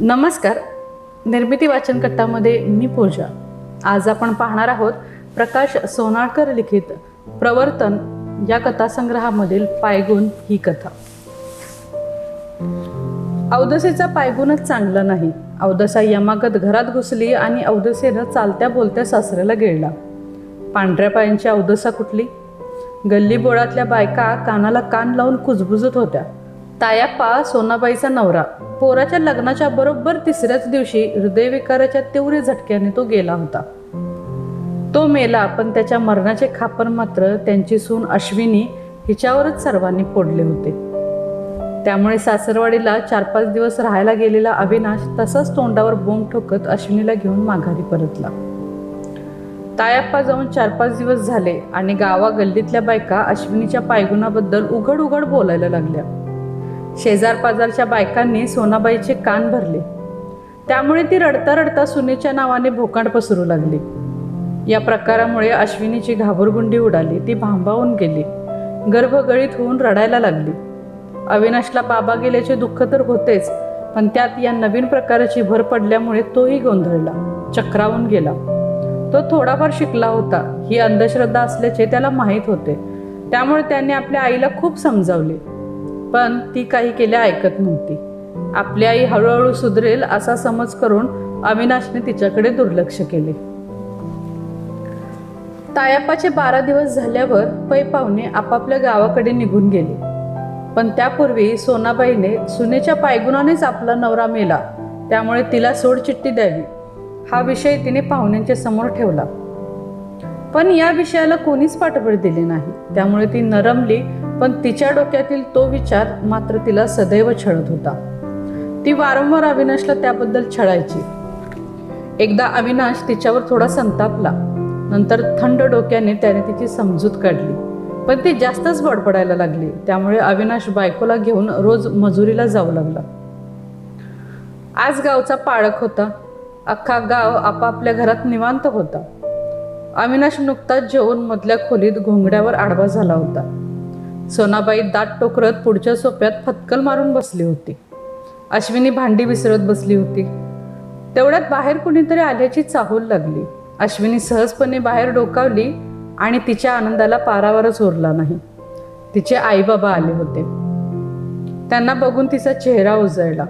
नमस्कार. निर्मिती वाचन कट्टामध्ये मी पूजा. आज आपण पाहणार आहोत प्रकाश सोनाळकर लिखित प्रवर्तन या कथासंग्रहामधील पायगुण ही कथा. अवदसेचा पायगुणच चांगला नाही. अवदसा यमागत घरात घुसली आणि अवदसेनं चालत्या बोलत्या सासऱ्याला गिळला. पांढऱ्या पायांची अवदसा कुठली? गल्ली बोळातल्या बायका कानाला कान लावून कुजबुजत होत्या. तायाप्पा सोनाबाईचा नवरा. पोराच्या लग्नाच्या बरोबर तिसऱ्याच दिवशी हृदयविकाराच्या तीव्र झटक्याने तो गेला होता. तो मेला पण त्याच्या मरणाचे खापर मात्र त्यांची सून अश्विनी हिच्यावरच सर्वांनी फोडले होते. त्यामुळे सासरवाडीला चार पाच दिवस राहायला गेलेला अविनाश तसाच तोंडावर बोंब ठोकत अश्विनीला घेऊन माघारी परतला. तायाप्पा जाऊन चार पाच दिवस झाले आणि गावा गल्लीतल्या बायका अश्विनीच्या पायगुणाबद्दल उघड उघड बोलायला लागल्या. शेजार पाजारच्या बायकांनी सोनाबाईचे कान भरले. त्यामुळे ती रडता रडता सुनेच्या नावाने भोकांड पसरू लागली. या प्रकारामुळे अश्विनीची घाबरगुंडी उडाली ती भांबावून गेली गर्भगळीत होऊन रडायला लागली. अविनाशला बाबा गेल्याचे दुःख तर होतेच पण त्यात या नवीन प्रकाराची भर पडल्यामुळे तोही गोंधळला चक्रावून गेला. तो थोडाफार शिकला होता ही अंधश्रद्धा असल्याचे त्याला माहीत होते. त्यामुळे त्याने आपल्या आईला खूप समजावले. पण ती काही केल्या ऐकत नव्हती. आपली आई हळूहळू सुधरेल असा समज करून अविनाशने तिच्याकडे दुर्लक्ष केले. तायापाचे बारा दिवस झाल्यावर पै पाहुणे आपापल्या गावाकडे निघून गेले. पण त्यापूर्वी सोनाबाईने सुनेच्या पायगुणानेच आपला नवरा मेला त्यामुळे तिला सोडचिठ्ठी द्यावी. हा विषय तिने पाहुण्यांच्या समोर ठेवला. पण या विषयाला कोणीच पाठबळ दिले नाही. त्यामुळे ती नरमली पण तिच्या डोक्यातील तो विचार मात्र तिला सदैव छळत होता. ती वारंवार अविनाशला त्याबद्दल छळायची. एकदा अविनाश तिच्यावर थोडा संतापला. नंतर थंड डोक्याने त्याने तिची समजूत काढली. पण ती जास्तच बडबडायला लागली. त्यामुळे अविनाश बायकोला घेऊन रोज मजुरीला जाऊ लागला. आज गावचा पाळक होता. अख्खा गाव आपापल्या घरात निवांत होता. अविनाश नुकताच जेवून मधल्या खोलीत घोंगड्यावर आडवा झाला होता. सोनाबाई दात टोकरत पुढच्या सोप्यात फतकल मारून बसली होती. अश्विनी भांडी विसरत बसली होती. तेवढ्यात बाहेर कुणीतरी आल्याची चाहूल लागली. अश्विनी सहजपणे बाहेर डोकावली आणि तिच्या आनंदाला पारावरच उरला नाही. तिचे आईबाबा आले होते. त्यांना बघून तिचा चेहरा उजळला.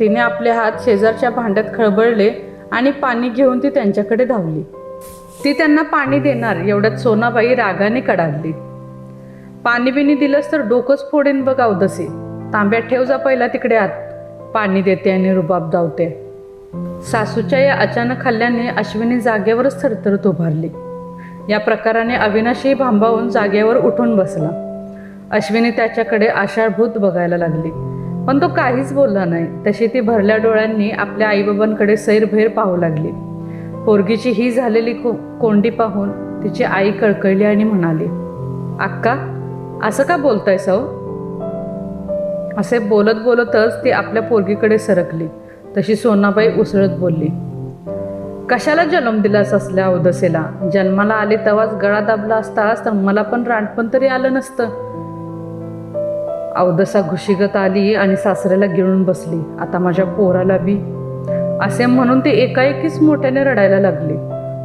तिने आपले हात शेजारच्या भांड्यात खळबळले आणि पाणी घेऊन ती त्यांच्याकडे धावली. ती त्यांना पाणी देणार एवढ्यात सोनाबाई रागाने कडाडली. पाणी बिनी दिलंस तर डोकंच फोडेन बघ अवदसे. तांब्यात ठेव जा पहिला तिकडे आत. पाणी देते आणि रुबाब धावते सासूच्या या अचानक हल्ल्याने अश्विनी जागेवरच थरथरत उभारली. या प्रकाराने अविनाशही भांबावून जागेवर उठून बसला. अश्विनी त्याच्याकडे आषाढभूत बघायला लागली. पण तो काहीच बोलला नाही. तशी ती भरल्या डोळ्यांनी आपल्या आईबाबांकडे सैरभैर पाहू लागली. पोरगीची ही झालेली को कोंडी पाहून तिची आई कळकळली आणि म्हणाली अक्का असं का बोलताय सौ? असे बोलत बोलतच ती आपल्या पोरगीकडे सरकली. तशी सोनाबाई उसळत बोलली. कशाला जन्म दिलास असल्या अवदसेला? जन्माला आले तेव्हाच गळा दाबला असतास तर मला पण रानपण तरी आलं नसतं. अवदसा घुशीगत आली आणि सासऱ्याला गिळून बसली. आता माझ्या पोराला बी. असे म्हणून ती एकाएकीच मोठ्याने रडायला लागली.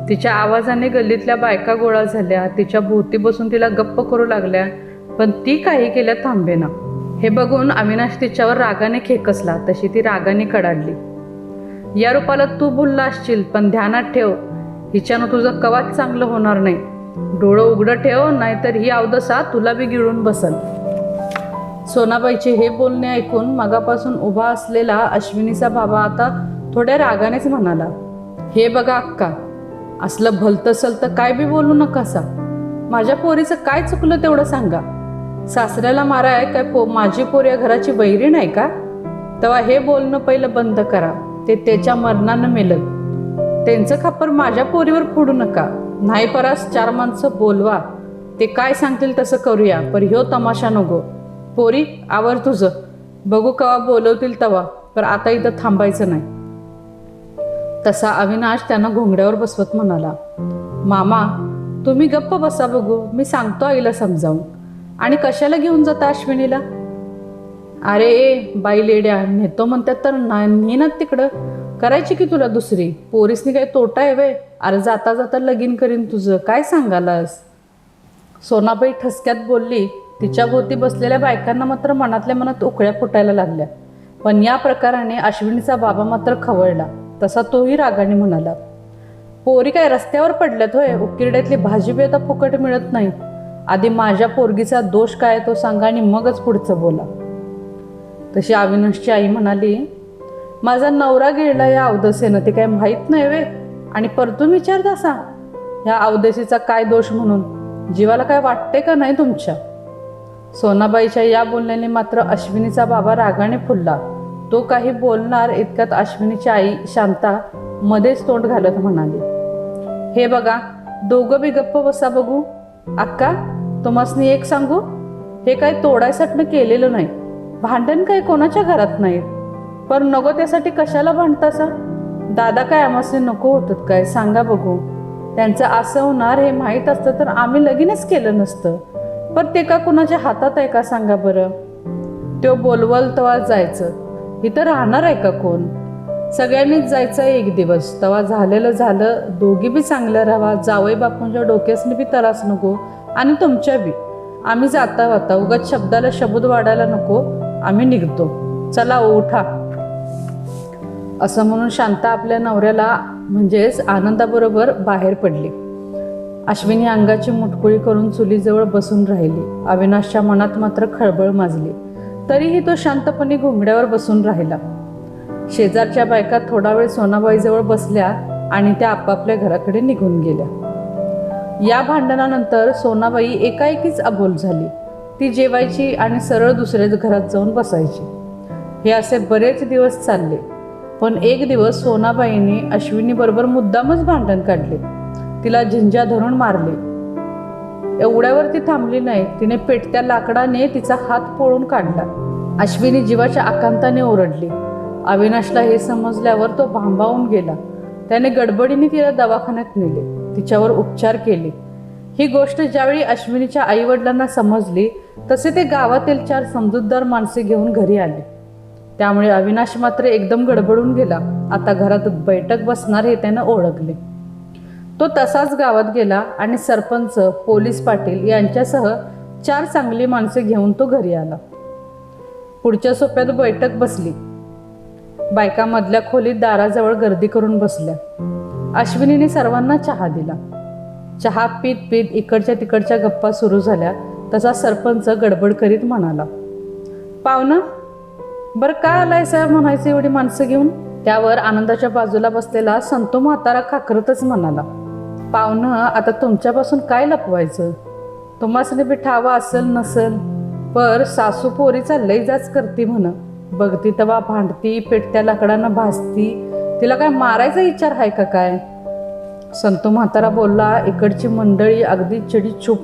तिच्या आवाजाने गल्लीतल्या बायका गोळा झाल्या. तिच्या भोवती बसून तिला गप्प करू लागल्या. पण ती काही केल्या थांबेना हे बघून अविनाश तिच्यावर रागाने खेकसला तशी ती रागाने कडाडली. या रूपाला तू भुलला असशील पण ध्यानात ठेव. हिच्यानं तुझं कवाच चांगलं होणार नाही. डोळं उघडं ठेव नाहीतर ही अवदसा तुला बी गिळून बसल. सोनाबाईचे हे बोलणे ऐकून मगापासून उभा असलेला अश्विनीचा बाबा आता थोड्या रागानेच म्हणाला हे बघा अक्का असलं भलतसल तर काय बी बोलू नकासा? माझ्या पोरीचं काय चुकलं तेवढं सांगा. सासऱ्याला माराय काय पो माझी पोर या घराची वैरी नाही का? तेव्हा हे बोलणं पहिलं बंद करा. ते त्याच्या मरणानं मेलं. त्यांचं खापर माझ्या पोरीवर फोडू नका. नाही परास चार माणसं बोलवा. ते काय सांगतील तसं करूया पर ह्यो तमाशा नको. पोरी आवर तुझं. बघू कवा बोलवतील तवा पर आता इथं थांबायचं नाही. तसा अविनाश त्यांना घोंगड्यावर बसवत म्हणाला मामा तुम्ही गप्प बसा बघू. मी सांगतो आईला समजावून. आणि कशाला घेऊन जाता अश्विनीला? अरे ए बाई लेड्या नेतो म्हणतात तर नाही ना तिकडं. करायची की तुला दुसरी? पोरीसनी काही तोटा आहे वे अरे जाता जाता लगीन करीन तुझं. काय सांगालास? सोनाबाई ठसक्यात बोलली तिच्या भोवती बसलेल्या बायकांना मात्र मनातल्या मनात उकळ्या फुटायला लागल्या. पण या प्रकाराने अश्विनीचा बाबा मात्र खवळला. तसा तोही रागाने म्हणाला पोरी काय रस्त्यावर पडल्यात होय? उकिरड्यातली भाजी बी आता फुकट मिळत नाही. आधी माझ्या पोरगीचा दोष काय तो सांगा आणि मगच पुढचं बोला. तशी अविनाशची आई म्हणाली माझा नवरा गिळला या अवदसेनं ते काय माहीत नाही वे. आणि परतून विचारत असा ह्या अवदसीचा काय दोष म्हणून? जीवाला काय वाटते का नाही तुमच्या? सोनाबाईच्या या बोलण्याने मात्र अश्विनीचा बाबा रागाने फुलला. तो काही बोलणार इतक्यात अश्विनीची आई शांता मध्येच तोंड घालत म्हणाली हे बघा दोघं बी गप्प बसा बघू. अक्का तुम्हासनी एक सांगू? हे काय तोडायसाठी केलेलं नाही. भांडण काय कोणाच्या घरात नाही? पण नको त्यासाठी कशाला भांडतासा? दादा काय आम्हासने नको होतात काय? सांगा बघू. त्यांचं असं होणार हे माहीत असतं तर आम्ही लगीनच केलं नसतं. पण ते का कुणाच्या हातात आहे का सांगा बरं? तो बोलवल तेव्हा जायचं. इथं राहणार आहे का कोण? सगळ्यांनीच जायचं आहे एक दिवस. तेव्हा झालेलं झालं. दोघी बी चांगलं राहा. जावई बापूंच्या डोक्यासनी बी त्रास नको. आणि तुमच्या बी. आम्ही जाता वाता. उगाच शब्दाला शब्द वाढायला नको. आम्ही निघतो. चला उठा. असं म्हणून शांता आपल्या नवऱ्याला म्हणजेच आनंदाबरोबर बाहेर पडली. अश्विनी अंगाची मुटकुळी करून चुलीजवळ बसून राहिली. अविनाशच्या मनात मात्र खळबळ माजली. तरीही तो शांतपणे घोंगड्यावर बसून राहिला. शेजारच्या बायका थोडा वेळ सोनाबाईजवळ बसल्या आणि त्या आपापल्या घराकडे निघून गेल्या. या भांडणानंतर सोनाबाई एकाएकीच अबोल झाली. ती जेवायची आणि सरळ दुसऱ्या घरात जाऊन बसायची. हे असे बरेच दिवस चालले. पण एक दिवस सोनाबाईने अश्विनीबरोबर मुद्दामच भांडण काढले. तिला झिंजा धरून मारले. एवढ्यावर ती थांबली नाही. तिने पेटत्या लाकडाने तिचा हात पोळून काढला. अश्विनी जीवाच्या आकांताने ओरडली. अविनाशला हे समजल्यावर तो भांबावून गेला. त्याने गडबडीने तिला दवाखान्यात नेले. तिच्यावर उपचार केले. ही गोष्ट ज्यावेळी अश्विनीच्या आईवडिलांना समजली तसे ते गावातील चार समजूतदार माणसे घेऊन घरी आले. त्यामुळे अविनाश मात्र एकदम गडबडून गेला. आता घरात बैठक बसणार हे त्यानं ओळखले. तो तसाच गावात गेला आणि सरपंच पोलीस पाटील यांच्यासह चार चांगली माणसे घेऊन तो घरी आला. पुढच्या सोप्यात बैठक बसली. बायका मधल्या खोलीत दाराजवळ गर्दी करून बसल्या. अश्विनीने सर्वांना चहा दिला. चहा पीत पीत इकडच्या तिकडच्या गप्पा सुरू झाल्या तसा सरपंच गडबड करीत म्हणाला पाहुणा बरं का आलाय साहेब म्हणायचं एवढी माणसं घेऊन? त्यावर आनंदाच्या बाजूला बसलेला संतो म्हातारा खाकरतच म्हणाला पाहुणं आता तुमच्यापासून काय लपवायचं? तुम्हासने बी ठावा असेल नसेल पर सासू पोरीचा लय जाच करती म्हणा. बघती तेव्हा भांडती पेटत्या लाकडांना भासती. तिला काय मारायचा विचार आहे का काय? संतो म्हातारा बोलला इकडची मंडळी अगदी चिडी चूप.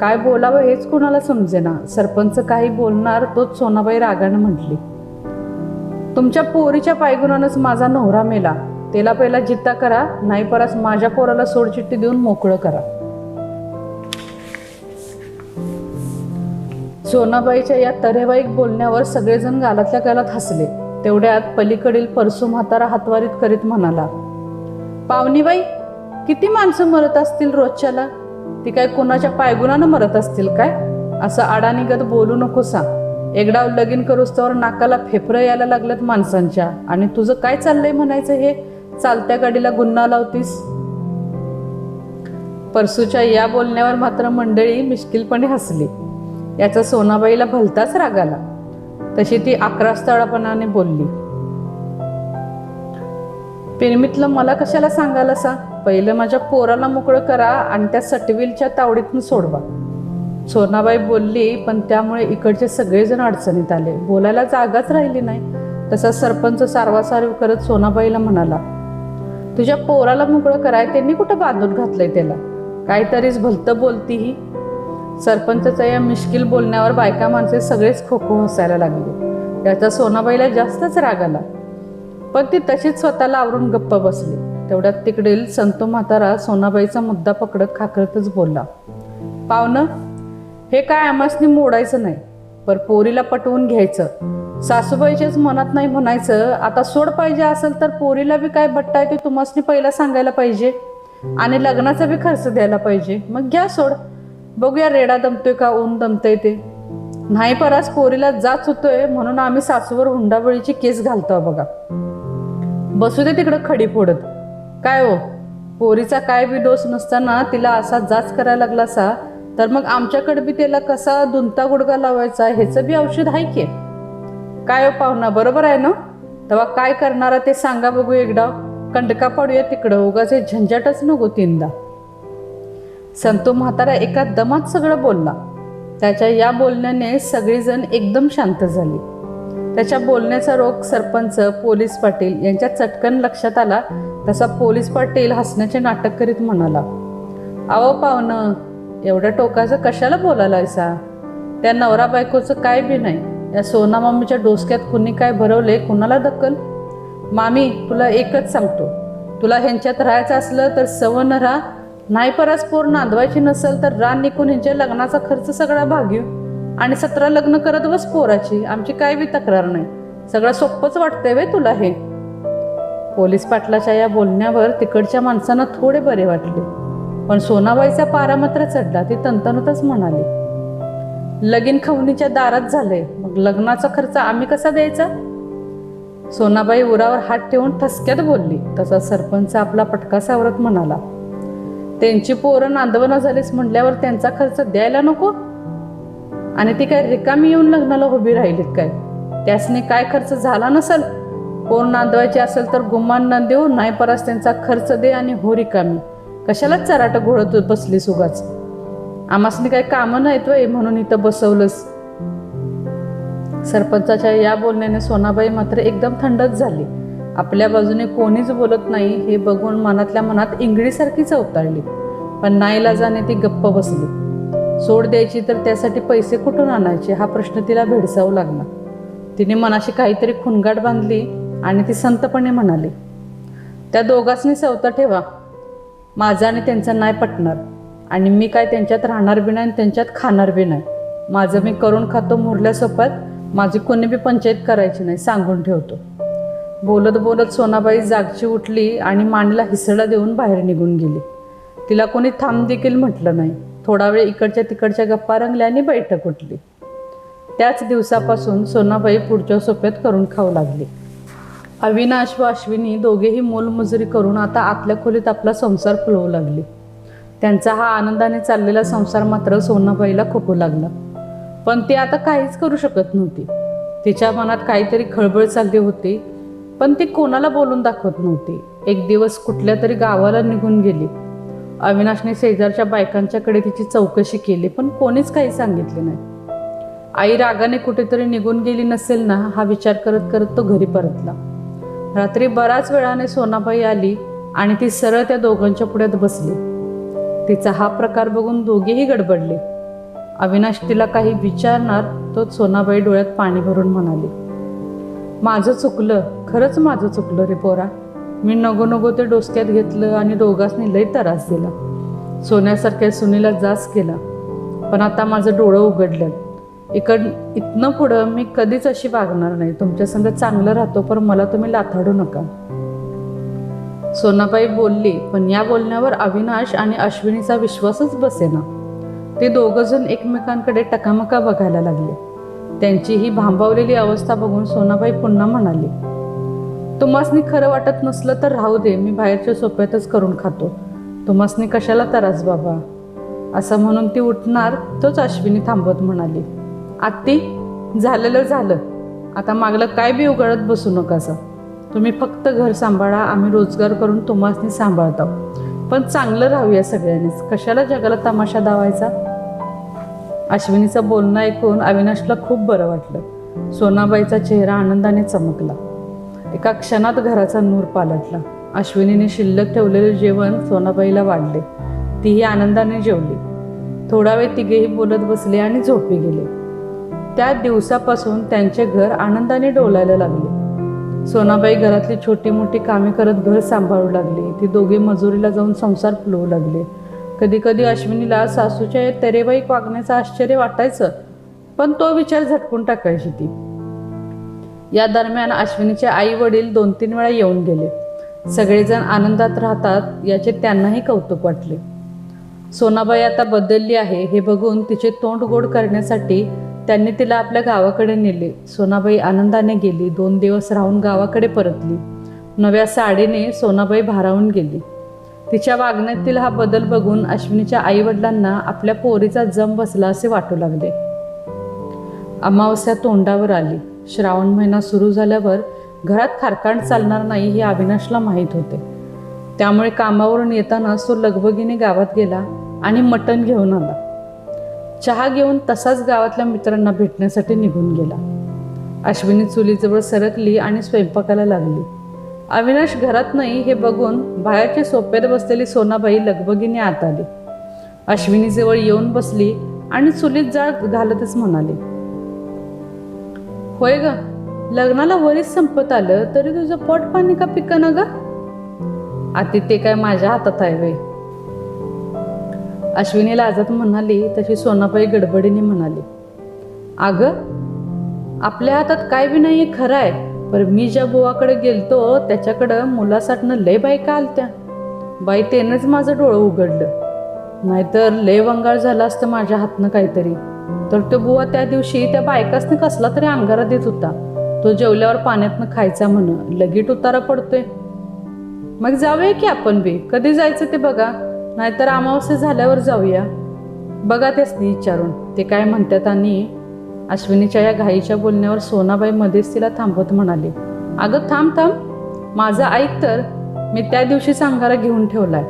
काय बोलावं हेच कुणाला समजेना. सरपंच काही बोलणार तोच सोनाबाई रागानं म्हटली. तुमच्या पोरीच्या पायगुणानंच माझा नवरा मेला. तेला पहिला जित्ता करा नाही परत माझ्या पोराला सोडचिट्टी देऊन मोकळं करा. सोनाबाईच्या या तरेबाईक बोलण्यावर सगळेजण गालातल्या गालात हसले. तेवढ्यात पलीकडील परसू म्हातारा हातवारीत करीत म्हणाला पावनीबाई किती माणसं मरत असतील रोजच्याला? ती काय कोणाच्या पायगुणानं मरत असतील काय? असं आडानिगत बोलू नको सांग एकदा लगीन करूस तर नाकाला फेफरं यायला लागल्यात माणसांच्या. आणि तुझं काय चाललंय म्हणायचं हे? चालत्या गाडीला गुन्हा लावतीस? परसूच्या या बोलण्यावर मात्र मंडळी मिश्किलपणे हसली. याचा सोनाबाईला भलताच राग आला. तशी ती आक्रास्तळापणाने बोलली. पिरमितलं मला कशाला सांगाल असा पहिलं माझ्या पोराला मोकळं करा आणि त्या सटविलच्या तावडीतून सोडवा. सोनाबाई बोलली पण त्यामुळे इकडचे सगळेजण अडचणीत आले. बोलायला जागाच राहिली नाही. तसा सरपंच सारवासारव करत सोनाबाईला म्हणाला तुझ्या पोराला मोकळं कराय त्यांनी कुठं बांधून घातलंय त्याला? काहीतरीच भलतं बोलती ही. सरपंचाच्या या मिश्किल बोलण्यावर बायका माणसे सगळेच खो खो हसायला लागले. त्याचा सोनाबाईला जास्तच राग आला. पण ती तशीच स्वतःला आवरून गप्प बसली. तेवढ्यात तिकडील संतो म्हातारा सोनाबाईचा मुद्दा पकडत खाकरतच बोलला. पाहुणं हे काय आमासनी मोडायचं नाही. पर पोरीला पटवून घ्यायचं. सासूबाईच्याच मनात नाही म्हणायचं. आता सोड पाहिजे असेल तर पोरीला बी काय बट्टा आहे ते तुम्हाला पहिला सांगायला पाहिजे. आणि लग्नाचा बी खर्च द्यायला पाहिजे. मग घ्या सोड. बघूया रेडा दमतोय का ऊन दमतोय ते. नाही परास पोरीला जाच होतोय म्हणून आम्ही सासूवर हुंडाबळीची केस घालतो बघा. बसू दे तिकडं खडी फोडत. काय हो पोरीचा काय बी दोष नसताना तिला असा जाच करायला लागला असा तर मग आमच्याकडे बी त्याला कसा दुंता गुडगा लावायचा ह्याचं बी औषध आहे की? काय हो पाहुणा बरोबर आहे ना? तेव्हा काय करणारा ते सांगा बघू एकदा. कंडका पाडूया तिकडं उगाचे झंझटच नको तीनदा. संतो म्हातारा एका दमात सगळं बोलला. त्याच्या या बोलण्याने सगळीजण एकदम शांत झाली. त्याच्या बोलण्याचा रोग सरपंच पोलीस पाटील यांच्या चटकन लक्षात आला तसा पोलीस पाटील हसण्याचे नाटक करीत म्हणाला अहो पाहुणं एवढ्या टोकाचं कशाला बोलायलायसा? त्या नवरा बायकोचं काय बी नाही. या सोना मामीच्या डोसक्यात कुणी काय भरवले कुणाला दक्कल मामी तुला एकच सांगतो. तुला ह्यांच्यात राहायचं असलं तर सवन राहा नाही परस पोर नांदवायची नसेल तर रान निघून ह्यांच्या लग्नाचा खर्च सगळा भाग्यू आणि सतरा लग्न करत बस पोराची आमची काय बी तक्रार नाही. सगळं सोपंच वाटतंय वे तुला हे? पोलीस पाटलाच्या या बोलण्यावर तिकडच्या माणसांना थोडे बरे वाटले. पण सोनाबाईचा पारा मात्र चढला ती तंतनुतच म्हणाली लगीन खवणीच्या दारात झाले मग लग्नाचा खर्च आम्ही कसा द्यायचा? सोनाबाई उरावर हात ठेवून ठसक्यात बोलली तसा सरपंच आपला पटका सावरत म्हणाला त्यांची पोरं नांदवणं झालीस म्हटल्यावर त्यांचा खर्च द्यायला नको? आणि ती काय रिकामी येऊन लग्नाला उभी राहिलीत काय? त्यासने काय खर्च झाला नसल? पोर नांदवायची असेल तर गुमान न देऊ हो, नाही परस त्यांचा खर्च दे आणि हो रिकामी. कशालाच चराट घोळत बसलीस उगाच? आमासने काही कामं नाहीत वय म्हणून इथं बसवलंस? सरपंचाच्या या बोलण्याने सोनाबाई मात्र एकदम थंडच झाली. आपल्या बाजूने कोणीच बोलत नाही हे बघून मनातल्या मनात इंगळीसारखी चवताळली पण नाईलाजाने ती गप्प बसली. सोड द्यायची तर त्यासाठी पैसे कुठून आणायचे? हा प्रश्न तिला भेडसावू लागला. तिने मनाशी काहीतरी खुणगाट बांधली आणि ती संतपणे म्हणाली त्या दोघांनी सवता ठेवा. माझा आणि त्यांचा नाही पटणार. आणि मी काय त्यांच्यात राहणार बी नाही आणि त्यांच्यात खाणार बी नाही माझं मी करून खातो मुरल्यासोबत माझी कोणी बी पंचायत करायची नाही सांगून ठेवतो. बोलत बोलत सोनाबाई जागची उठली आणि मांडीला हिसडा देऊन बाहेर निघून गेली. तिला कोणी थांब देखील म्हटलं नाही. थोडा वेळ इकडच्या तिकडच्या गप्पा रंगल्या आणि बैठक उठली. त्याच दिवसापासून सोनाबाई पुढच्या सोप्यात करून खाऊ लागली. अविनाश व अश्विनी दोघेही मोलमजुरी करून आता आतल्या खोलीत आपला संसार फुलवू लागले. त्यांचा हा आनंदाने चाललेला संसार मात्र सोनाबाईला खोकू लागला. पण ती आता काहीच करू शकत नव्हती. तिच्या मनात काहीतरी खळबळ चालली होती. पण ती कोणाला बोलून दाखवत नव्हती. एक दिवस कुठल्या तरी गावाला निघून गेली. अविनाशने शेजारच्या बायकांच्याकडे तिची चौकशी केली पण कोणीच काही सांगितले नाही. आई रागाने कुठेतरी निघून गेली नसेल ना हा विचार करत करत तो घरी परतला. रात्री बराच वेळाने सोनाबाई आली आणि ती सरळ त्या दोघांच्या पुढ्यात बसली. तिचा हा प्रकार बघून दोघेही गडबडले. अविनाश तिला काही विचारणार तो सोनाबाई डोळ्यात पाणी भरून म्हणाली माझं चुकलं. खरंच माझं चुकलं रे पोरा. मी नगो नगो ते डोसक्यात घेतलं आणि दोघांनी लय त्रास दिला. सोन्यासारख्या सुनीला जास केला. पण आता माझं डोळं उघडलं. इकड इथनं पुढं मी कधीच अशी वागणार नाही. तुमच्या संग चांगलं राहतो पण मला तुम्ही लाथाडू नका. सोनाबाई बोलली पण या बोलण्यावर अविनाश आणि अश्विनीचा विश्वासच बसेना. ते दोघंजण एकमेकांकडे टकामका बघायला लागले. त्यांची ही भांबावलेली अवस्था बघून सोनाबाई पुन्हा म्हणाली तुम्हासनी खरं वाटत नसलं तर राहू दे मी बाहेरच्या सोप्यातच करून खातो. तुम्हासनी कशाला तरास बाबा? असं म्हणून ती उठणार तोच अश्विनी थांबवत म्हणाली. आत्ती झालेलं झालं. आता मागलं काय बी उघडत बसू नका असं तुम्ही फक्त घर सांभाळा आम्ही रोजगार करून तुम्हासनी सांभाळतो. पण चांगलं राहूया सगळ्यांनीच. कशाला जगाला तमाशा दावायचा? अश्विनीचं बोलणं ऐकून अविनाशला खूप बरं वाटलं. सोनाबाईचा चेहरा आनंदाने चमकला. एका क्षणात घराचा नूर पालटला. अश्विनीने शिल्लक ठेवलेले जेवण सोनाबाईला वाढले. तीही आनंदाने जेवली. थोडा वेळ तिघेही बोलत बसले आणि झोपी गेले. त्या दिवसापासून त्यांचे घर आनंदाने डोलायला लागले. सोनाबाई घरातली छोटी मोठी कामे करत घर सांभाळू लागली. ती दोघे मजुरीला जाऊन संसार फुलवू लागले. कधी कधी अश्विनीला सासूच्या तरेबाईक वागण्याचं आश्चर्य वाटायचं पण तो विचार झटकून टाकायची ती. या दरम्यान अश्विनीचे आई वडील दोन तीन वेळा येऊन गेले. सगळेजण आनंदात राहतात याचे त्यांनाही कौतुक वाटले. सोनाबाई आता बदलली आहे हे बघून तिचे तोंड गोड करण्यासाठी त्यांनी तिला आपल्या गावाकडे नेले. सोनाबाई आनंदाने गेली दोन दिवस राहून गावाकडे परतली. नव्या साडीने सोनाबाई भारावून गेली. तिच्या वागण्यातील हा बदल बघून अश्विनीच्या आईवडिलांना आपल्या पोरीचा जम बसला असे वाटू लागले. अमावस्या तोंडावर आली. श्रावण महिना सुरू झाल्यावर घरात खारकांड चालणार नाही हे अविनाशला माहीत होते. त्यामुळे कामावरून येतानाच तो लगबगीने गावात गेला आणि मटण घेऊन आला. चहा घेऊन तसाच गावातल्या मित्रांना भेटण्यासाठी निघून गेला. अश्विनी चुलीजवळ सरकली आणि स्वयंपाकाला लागली. अविनाश घरात नाही हे बघून बाहेरच्या सोप्यात बसलेली सोनाबाई लगबगीने आत आली. अश्विनीजवळ येऊन बसली आणि चुलीत जाळ घालतच म्हणाली होय ग? लग्नाला वरीच संपत आलं तरी तुझं पोट पाणी का पिकं ग? आती ते काय माझ्या हातात आहे वे अश्विनी लाजत म्हणाली तशी सोनाबाई गडबडीने म्हणाली. अगं आपल्या हातात काय बी नाही खरं आहे पर मी ज्या बुवाकडे गेलतो त्याच्याकडं मुलासाठनं लय बायका आलत्या. बाई त्यानंच माझं डोळं उघडलं. नाहीतर लय वंगाळ झाला असतं माझ्या हातनं काहीतरी. तर तो बुवा त्या दिवशी त्या बायकासनं कसला तरी अंगारा देत होता. तो जेवल्यावर पाण्यातनं खायचा म्हण लगीट उतारा पडतोय. मग जाऊया की आपण बी? कधी जायचं ते बघा. नाहीतर अमावस्या झाल्यावर जाऊया. बघा तेच नाही विचारून. ते काय म्हणतात आणि अश्विनीच्या या घाईच्या बोलण्यावर सोनाबाई मध्येच तिला थांबवत म्हणाले अगं थांब थांब. माझं ऐक तर. मी त्या दिवशीच अंगारा घेऊन ठेवलाय.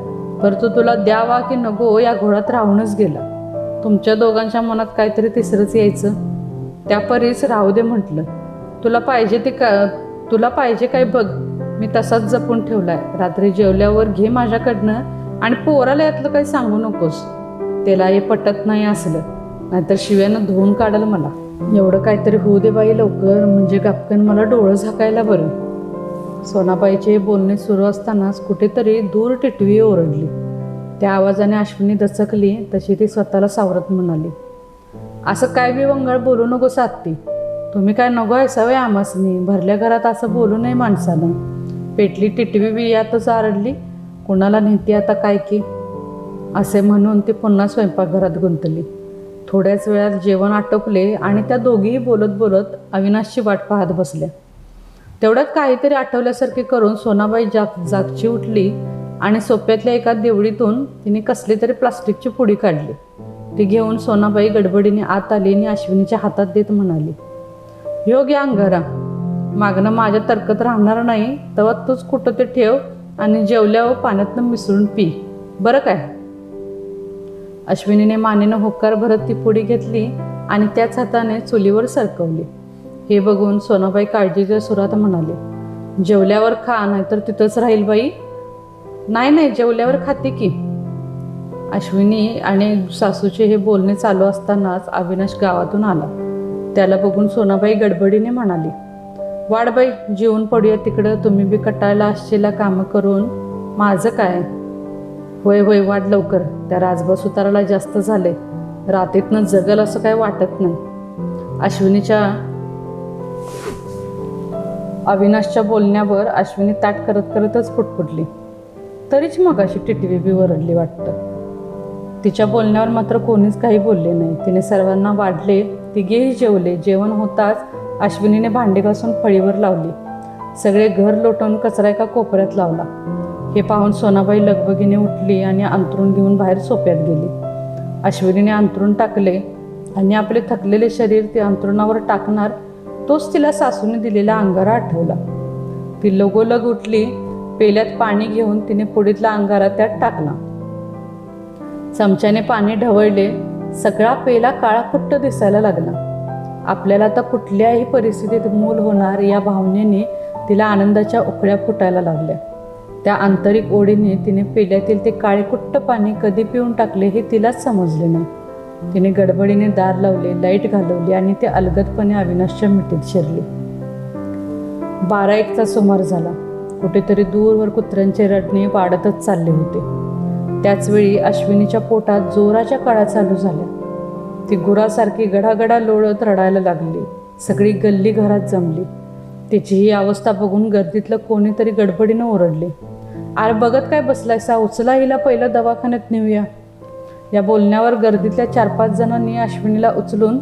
तर तो तुला द्यावा की नको या घोडात राहूनच गेला. तुमच्या दोघांच्या मनात काहीतरी तिसरंच यायचं. त्या परीस राहू दे म्हटलं. तुला पाहिजे ते का तुला पाहिजे काय बघ. मी तसाच जपून ठेवलाय. रात्री जेवल्यावर घे माझ्याकडनं आणि पोराला यातलं काही सांगू नकोस. त्याला हे पटत नाही असलं. नाहीतर शिव्यानं धुवून काढल मला. एवढं काहीतरी होऊ दे बाई लवकर. म्हणजे गापकन मला डोळं झाकायला बरं. सोनाबाईचे बोलणे सुरू असतानाच कुठेतरी दूर टिटवी ओरडली. त्या आवाजाने अश्विनी दचकली तशी ती स्वतःला सावरत म्हणाली असं काय बी वंगळ बोलू नको साथी तुम्ही काय नको ऐसावे आमासनी. भरल्या घरात असं बोलू नये माणसानं. पेटली टिटवी बी यातच आरडली. कुणाला नेती आता काय की? असे म्हणून ती पुन्हा स्वयंपाकघरात गुंतली. थोड्याच वेळात जेवण आटोपले आणि त्या दोघीही बोलत बोलत अविनाशची वाट पाहत बसल्या. तेवढ्यात काहीतरी आठवल्यासारखे करून सोनाबाई जाग जागची उठली. आणि सोप्यातल्या एका देवडीतून तिने कसली तरी प्लास्टिकची पुडी काढली. ती घेऊन सोनाबाई गडबडीने आत आली आणि अश्विनीच्या हातात देत म्हणाली योग या अंगारा. मागणं माझ्या तर्कत राहणार नाही. तेव्हा तूच कुठं ते ठेव आणि जेवल्यावर पाण्यातनं मिसळून पी. बरं काय? अश्विनीने मानेनं होकार भरत ती पुडी घेतली आणि त्याच हाताने चुलीवर सरकवली. हे बघून सोनाबाई काळजीच्या सुरात म्हणाले जेवल्यावर खा नाहीतर तिथंच राहील बाई. नाही नाही जेवल्यावर खाते की. अश्विनी आणि सासूचे हे बोलणे चालू असतानाच अविनाश गावातून आला. त्याला बघून सोनाबाई गडबडीने म्हणाली वाढ बाई जेवून पडूया तिकडं तुम्ही बी कटायला असलेला कामं करून. माझं काय? होय होय वाढ लवकर. त्या राजबा सुताराला जास्त झाले. रात्रीतनं जगल असं काय वाटत नाही. अश्विनीच्या अविनाशच्या बोलण्यावर अश्विनी ताट करत करतच फुटफुटली तरीच मग अशी टिटवी वरडली वाटतं. तिच्या बोलण्यावर मात्र कोणीच काही बोलले नाही. तिने सर्वांना वाढले तिघेही जेवले. जेवण होताच अश्विनीने भांडे घासून फळीवर लावली. सगळे घर लोटून कचरा एका कोपऱ्यात लावला. हे पाहून सोनाबाई लगबगीने उठली आणि अंतरून घेऊन बाहेर सोप्यात गेली. अश्विनीने अंतरून टाकले आणि आपले थकलेले शरीर ते अंतरुणावर टाकणार तोच तिला सासूने दिलेला अंगारा आठवला. ती लगोलग उठली पेल्यात पाणी घेऊन तिने पुडीतला अंगारा त्यात टाकला. चमच्याने पाणी ढवळले सगळा पेला काळाकुट्ट दिसायला लागला. आपल्याला आता कुठल्याही परिस्थितीत मूल होणार या भावनेने तिला आनंदाच्या उकळ्या फुटायला लागल्या. त्या आंतरिक ओढीने तिने पेल्यातील ते काळेकुट्ट पाणी कधी पिऊन टाकले हे तिलाच समजले नाही. तिने गडबडीने दार लावले लाइट घालवली आणि ते अलगदपणे अविनाशच्या मिठीत शिरले. बारा एकचा सुमार झाला. कुठेतरी दूरवर कुत्र्यांचे रडणे वाढतच चालले होते. त्याचवेळी अश्विनीच्या पोटात जोराच्या कळा चालू झाल्या. ती गुरासारखी गडागडा लोळत रडायला लागली. सगळी गल्ली घरात जमली. तिची ही अवस्था बघून गर्दीतलं कोणीतरी गडबडीनं ओरडले. आर बघत काय बसलायसा? उचला हिला पहिलं दवाखान्यात नेऊया. या बोलण्यावर गर्दीतल्या चार पाच जणांनी अश्विनीला उचलून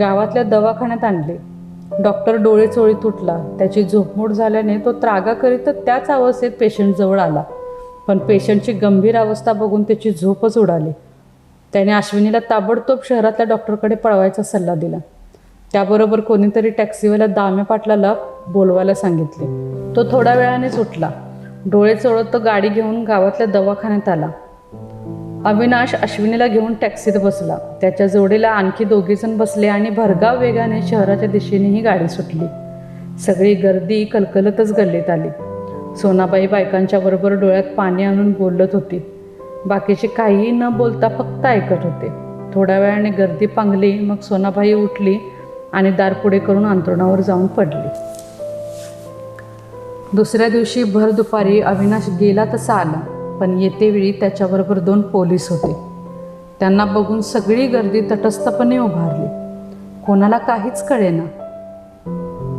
गावातल्या दवाखान्यात आणले. डॉक्टर डोळे चोळी तुटला. त्याची झोपमोड झाल्याने तो त्रागा करीत त्याच अवस्थेत पेशंटजवळ आला. पण पेशंटची गंभीर अवस्था बघून त्याची झोपच उडाली. त्याने अश्विनीला ताबडतोब शहरातल्या डॉक्टरकडे पळवायचा सल्ला दिला. त्याबरोबर कोणीतरी टॅक्सीवाला दाम्या पाटलाला बोलवायला सांगितले. तो थोड्या वेळाने सुटला डोळे चोळत तो गाडी घेऊन गावातल्या दवाखान्यात आला. अविनाश अश्विनीला घेऊन टॅक्सीत बसला. त्याच्या जोडीला आणखी दोघेजण बसले आणि भरगाव वेगाने शहराच्या दिशेने ही गाडी सुटली. सगळी गर्दी कलकलतच गल्लीत आली. सोनाबाई बायकांच्या बरोबर डोळ्यात पाणी आणून बोलत होती. बाकीचे काहीही न बोलता फक्त ऐकत होते. थोड्या वेळाने गर्दी पांगली मग सोनाबाई उठली आणि दार पुढे करून अंतरुणावर जाऊन पडली. दुसऱ्या दिवशी भर दुपारी अविनाश गेला तसा आला. पण येतेवेळी त्याच्याबरोबर दोन पोलीस होते. त्यांना बघून सगळी गर्दी तटस्थपणे उभारली. कोणाला काहीच कळेना.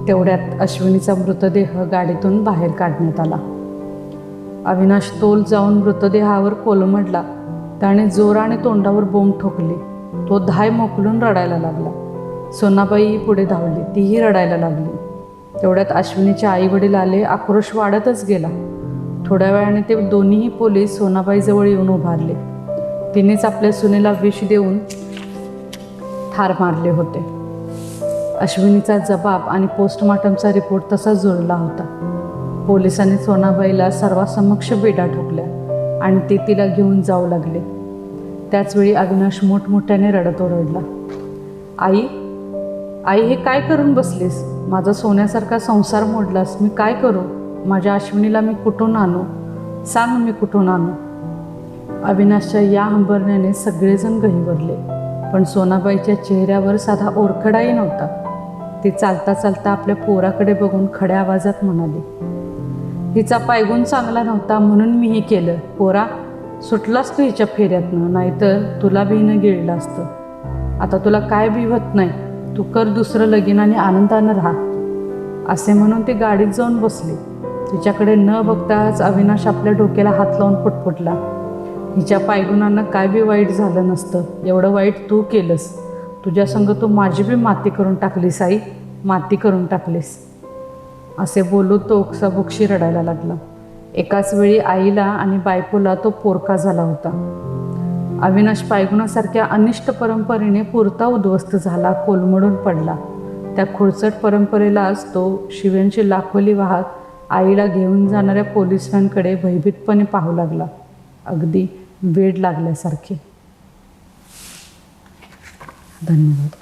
तेवढ्यात अश्विनीचा मृतदेह गाडीतून बाहेर काढण्यात आला. अविनाश तोल जाऊन मृतदेहावर कोलमडला. त्याने जोराने तोंडावर बोंब ठोकली. तो धाय मोकलून रडायला लागला. सोनाबाई पुढे धावली. तीही रडायला लागली. तेवढ्यात अश्विनीचे आई वडील आले. आक्रोश वाढतच गेला. थोड्या वेळाने ते दोन्हीही पोलीस सोनाबाईजवळ येऊन उभारले. तिनेच आपल्या सुनेला विष देऊन ठार मारले होते. अश्विनीचा जबाब आणि पोस्टमॉर्टमचा रिपोर्ट तसा जुळला होता. पोलिसांनी सोनाबाईला सर्वासमक्ष बेडा ठोकल्या आणि ते तिला घेऊन जाऊ लागले. त्याचवेळी अविनाश मोठमोठ्याने रडत ओरडला. आई आई हे काय करून बसलीस? माझा सोन्यासारखा संसार मोडलास मी काय करू? माझ्या अश्विनीला मी कुठून आणू? सांग मी कुठून आणू? अविनाशच्या या हंबरण्याने सगळेजण गहिवरले पण सोनाबाईच्या चेहऱ्यावर साधा ओरखडाही नव्हता. ती चालता चालता आपल्या पोराकडे बघून खड्या आवाजात म्हणाली हिचा पायगुण चांगला नव्हता म्हणून मी हे केलं. पोरा सुटलास तू हिच्या फेऱ्यातनं नाहीतर तुला बी गिळलं असतं. आता तुला काय बी होत नाही. तू कर दुसरं लगीन आणि आनंदानं राहा. असे म्हणून ते गाडीत जाऊन बसले. तिच्याकडे न बघताच अविनाश आपल्या डोक्याला हात लावून पुटपुटला. हिच्या पायगुणांना काय बी वाईट झालं नसतं. एवढं वाईट तू केलंस. तुझ्यासंग तू माझी बी माती करून टाकलीस आई. माती करून टाकलीस. असे बोलू तो ओक्साबोक्षी रडायला लागला. एकाच वेळी आईला आणि बायकोला तो पोरका झाला होता. अविनाश पायगुणासारख्या अनिष्ट परंपरेने पुरता उद्ध्वस्त झाला कोलमडून पडला. त्या खुळचट परंपरेलाच तो शिव्यांची लाखोली वाहत आईला घेऊन जाणाऱ्या पोलिसांकडे भयभीतपणे पाहू लागला. अगदी वेड लागल्यासारखे. धन्यवाद.